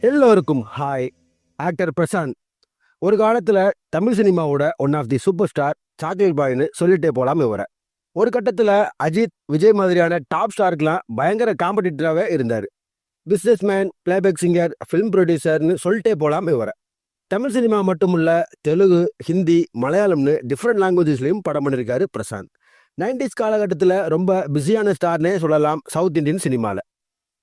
எல்லோருக்கும் hi actor Prashanth. ஒரு காலத்தில் தமிழ் சினிமாவோட one of the super star chocolate பாய்னு சொல்லிட்டே போகலாம் இவரை. ஒரு கட்டத்தில் அஜித் விஜய் மாதிரியான டாப் ஸ்டாருக்கெலாம் பயங்கர காம்படிட்டராகவே இருந்தார். Business man playback singer film ப்ரொடியூசர்னு சொல்லிட்டே போகலாம் இவரை. தமிழ் சினிமா மட்டுமில்ல தெலுங்கு ஹிந்தி மலையாளம்னு டிஃப்ரெண்ட் லாங்குவேஜஸ்லையும் படம் பண்ணியிருக்காரு பிரசாந்த். நைன்டிஸ் காலகட்டத்தில் ரொம்ப பிஸியான ஸ்டார்னே சொல்லலாம் சவுத் இந்தியன் சினிமாவில்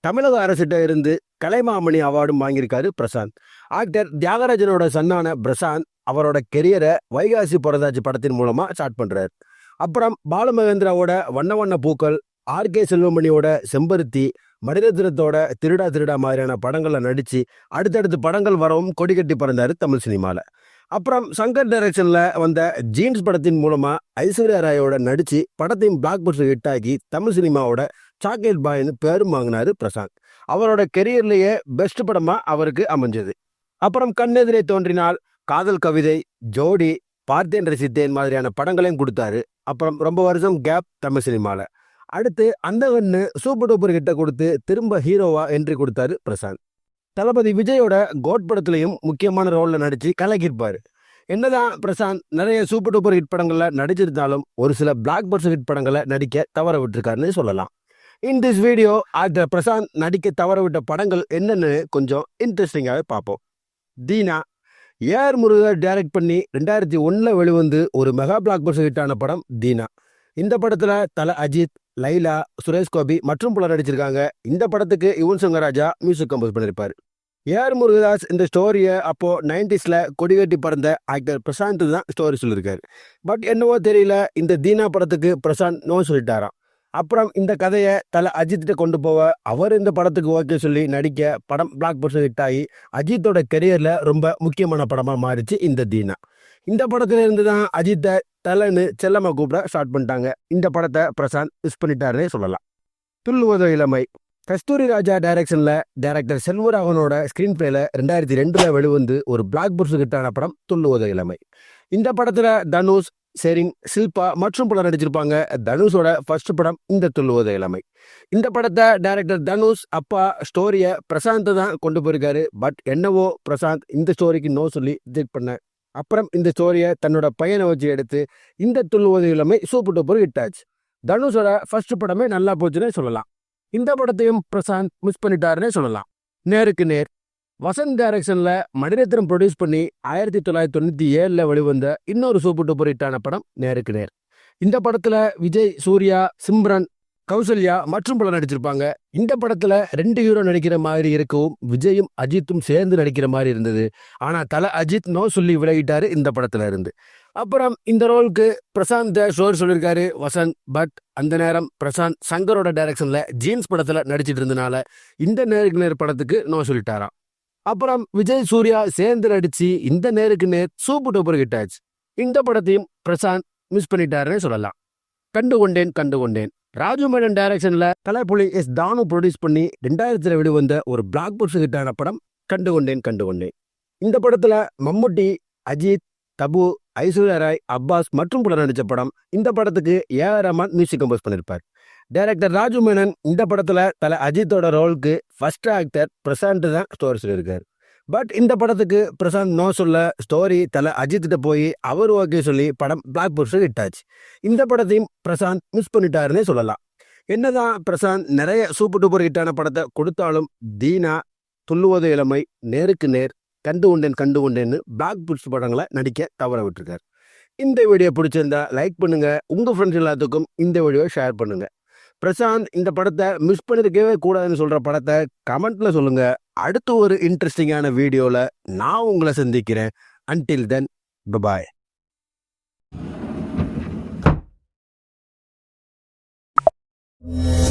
தமிழக அரசிட்ட இருந்து கலைமாமணி அவார்டும் வாங்கியிருக்காரு பிரசாந்த். ஆக்டர் தியாகராஜனோட சன்னான பிரசாந்த் அவரோட கெரியரை வைகாசி பிறந்தாச்சு படத்தின் மூலமாக ஸ்டார்ட் பண்ணுறார் அப்புறம் பாலுமகேந்திராவோட வண்ண வண்ண பூக்கள் ஆர் கே செல்வமணியோட செம்பருத்தி மணிரத்னத்தோட திருடா திருடா மாதிரியான படங்களில் நடித்து அடுத்தடுத்து படங்கள் வரவும் கொடி கட்டி தமிழ் சினிமாவில் அப்புறம் சங்கர் டைரக்ஷன்ல வந்த ஜீன்ஸ் படத்தின் மூலமாக ஐஸ்வர்யா ராயோட நடிச்சு படத்தையும் பிளாக் பஸ்டர் ஹிட் ஆகி தமிழ் சினிமாவோட சாக்லேட் பாய்னு பேரும் வாங்கினாரு பிரசாந்த். அவரோட கெரியர்லேயே பெஸ்ட் படமா அவருக்கு அமைஞ்சது. அப்புறம் கண்ணெதிரே தோன்றினால் காதல் கவிதை ஜோடி பார்த்தேன் ரசித்தேன் மாதிரியான படங்களையும் கொடுத்தாரு. அப்புறம் ரொம்ப வருஷம் கேப் தமிழ் சினிமாவில் அடுத்து அந்த சூப்பர் டூப்பர் கிட்ட கொடுத்து திரும்ப ஹீரோவா என்ட்ரி கொடுத்தாரு பிரசாந்த். தளபதி விஜயோட கோட் படத்துலையும் முக்கியமான ரோலில் நடித்து கலக்கியிருப்பார். என்னதான் பிரசாந்த் நிறைய சூப்பர் டூப்பர் ஹிட் படங்களில் நடிச்சிருந்தாலும் ஒரு சில பிளாக் பர்ஸ் ஹிட் படங்களை நடிக்க தவற விட்டுருக்காருன்னு சொல்லலாம். In this video actor Prashanth நடிக்க தவற விட்ட படங்கள் என்னென்னு கொஞ்சம் இன்ட்ரெஸ்டிங்காகவே பார்ப்போம். தீனா ஏஆர் முருகர் டைரக்ட் பண்ணி ரெண்டாயிரத்தி ஒன்றில் வெளிவந்து ஒரு மெகா பிளாக் பஸ்டர் ஹிட்டான படம் தீனா. இந்த படத்தில் தல அஜித் லைலா சுரேஷ் கோபி மற்றும் பலர் நடிச்சிருக்காங்க. இந்த படத்துக்கு யுவன் சங்கர் ராஜா மியூசிக் கம்போஸ் பண்ணியிருப்பார் ஏஆர் முருகதாஸ் இந்த ஸ்டோரியை அப்போது நைன்டிஸில் கொடிகட்டி பறந்த ஆக்டர் பிரசாந்த் தான் ஸ்டோரி சொல்லியிருக்காரு பட் என்னவோ தெரியல இந்த தீனா படத்துக்கு பிரசாந்த் நோ சொல்லிட்டாராம். அப்புறம் இந்த கதையை தலை அஜித்திட்ட கொண்டு போக அவர் இந்த படத்துக்கு ஓகே சொல்லி நடிக்க படம் பிளாக் பஸ்டர் ஹிட் ஆகி அஜித்தோட கெரியரில் ரொம்ப முக்கியமான படமாக மாறிச்சு இந்த தீனா. இந்த படத்துல இருந்து தான் அஜித்தை தலைன்னு செல்லம்மா கூப்பிட ஸ்டார்ட் பண்ணிட்டாங்க. இந்த படத்தை பிரசாந்த் மிஸ் பண்ணிட்டாருன்னே சொல்லலாம். துள்ளுவதோ இளமை. கஸ்தூரி ராஜா டைரக்ஷனில் டைரக்டர் செல்வராகவனோட ஸ்க்ரீன் பிளேல ரெண்டாயிரத்தி ரெண்டில் வெளிவந்து ஒரு பிளாக் பஸ்டர் ஹிட்டான படம் துள்ளுவது இளமை. இந்த படத்தில் தனுஷ் செரின் சில்பா மற்றும் பலர் நடிச்சிருப்பாங்க. தனுஷோட ஃபர்ஸ்ட் படம் இந்த துள்ளுவது இளமை. இந்த படத்தை டைரக்டர் தனுஷ் அப்பா ஸ்டோரியை பிரசாந்த் தான் கொண்டு போயிருக்காரு. பட் என்னவோ பிரசாந்த் இந்த ஸ்டோரிக்கு நோ சொல்லி ரிஜெக்ட் பண்ண. அப்புறம் இந்த ஸ்டோரியை தன்னோட பையனை வச்சு எடுத்து இந்த துள்ளுவது இளமை சூப்பர் டூப்பர் ஹிட் ஆச்சு. தனுஷோட ஃபர்ஸ்ட் படமே நல்லா போச்சுன்னே சொல்லலாம். இந்த படத்தையும் பிரசாந்த் மிஸ் பண்ணிட்டாருன்னே சொல்லலாம். நேருக்கு நேர் வசந்த் டைரக்ஷனில் மணிரத்னம் ப்ரொடியூஸ் பண்ணி ஆயிரத்தி தொள்ளாயிரத்தி தொண்ணூத்தி ஏழுல வெளிவந்த இன்னொரு சூப்பர் டூப்பர் ஹிட்டான படம் நேருக்கு நேர். இந்த படத்துல விஜய் சூர்யா சிம்ரன் கௌசல்யா மற்றும் பலர் நடிச்சிருப்பாங்க. இந்த படத்துல ரெண்டு ஹீரோ நடிக்கிற மாதிரி இருக்கவும் விஜயும் அஜித்தும் சேர்ந்து நடிக்கிற மாதிரி இருந்தது. ஆனா தல அஜித் நோ சொல்லி விலகிட்டாரு இந்த படத்துல இருந்து. அப்புறம் இந்த ரோலுக்கு பிரசாந்த் ஷோர் சொல்லியிருக்காரு வசந்த் பட் அந்த நேரம் பிரசாந்த் சங்கரோட டைரக்ஷன்ல ஜீன்ஸ் படத்துல நடிச்சிட்டு இருந்தனால இந்த நேருக்கு நேர் படத்துக்கு நோ சொல்லிட்டாராம். அப்புறம் விஜய் சூர்யா சேர்ந்து நடிச்சு இந்த நேருக்கு நேர் சூப்பர் டூப்பர் ஹிட் ஆச்சு இந்த படத்தையும் பிரசாந்த் மிஸ் பண்ணிட்டாருன்னு சொல்லலாம். கண்டு கொண்டேன் கண்டு கொண்டேன் ராஜு மேனன் டைரக்ஷன்ல கலைப்புலி எஸ். தானு ப்ரொடியூஸ் பண்ணி ரெண்டாயிரத்துல வெளிவந்த ஒரு பிளாக் பஸ்டர் ஹிட்டான படம் கண்டு கொண்டேன் கண்டு கொண்டேன் இந்த படத்துல மம்முட்டி அஜித் தபு ஐஸ்வர்யா ராய் அப்பாஸ் மற்றும் பலர் நடித்த படம். இந்த படத்துக்கு A R Rahman music compose பண்ணியிருப்பார் டைரக்டர் ராஜு மேனன் இந்த படத்துல தலை அஜித்தோட ரோலுக்கு ஃபர்ஸ்ட் ஆக்டர் பிரசாந்த் தான் ஸ்டோரி சொல்லியிருக்காரு. பட் இந்த படத்துக்கு பிரசாந்த் நோ சொல்ல ஸ்டோரி தலை அஜித்திட்ட போய் அவர் ஓகே சொல்லி படம் பிளாக் பஸ்டர் ஹிட் ஆச்சு. இந்த படத்தையும் பிரசாந்த் மிஸ் பண்ணிட்டாருன்னே சொல்லலாம். என்னதான் பிரசாந்த் நிறைய சூப்பர் டூப்பர் ஹிட்டான படத்தை கொடுத்தாலும் தீனா துள்ளுவது இளமை நேருக்கு நேர் கண்டு உண்டேன் கண்டு உண்டேன்னு பிளாக் புட்ஸ் படங்களை நடிக்க தவற விட்டுருக்கார். இந்த வீடியோ பிடிச்சிருந்தா லைக் பண்ணுங்கள் உங்கள் ஃப்ரெண்ட்ஸ் எல்லாத்துக்கும் இந்த வீடியோவை ஷேர் பண்ணுங்கள் பிரசாந்த் இந்த படத்தை மிஸ் பண்ணியிருக்கவே கூடாதுன்னு சொல்கிற படத்தை கமெண்ட்டில் சொல்லுங்கள் அடுத்து ஒரு இன்ட்ரெஸ்டிங்கான வீடியோவில் நான் உங்களை சந்திக்கிறேன் அன்டில் தென் பபாய் Yeah.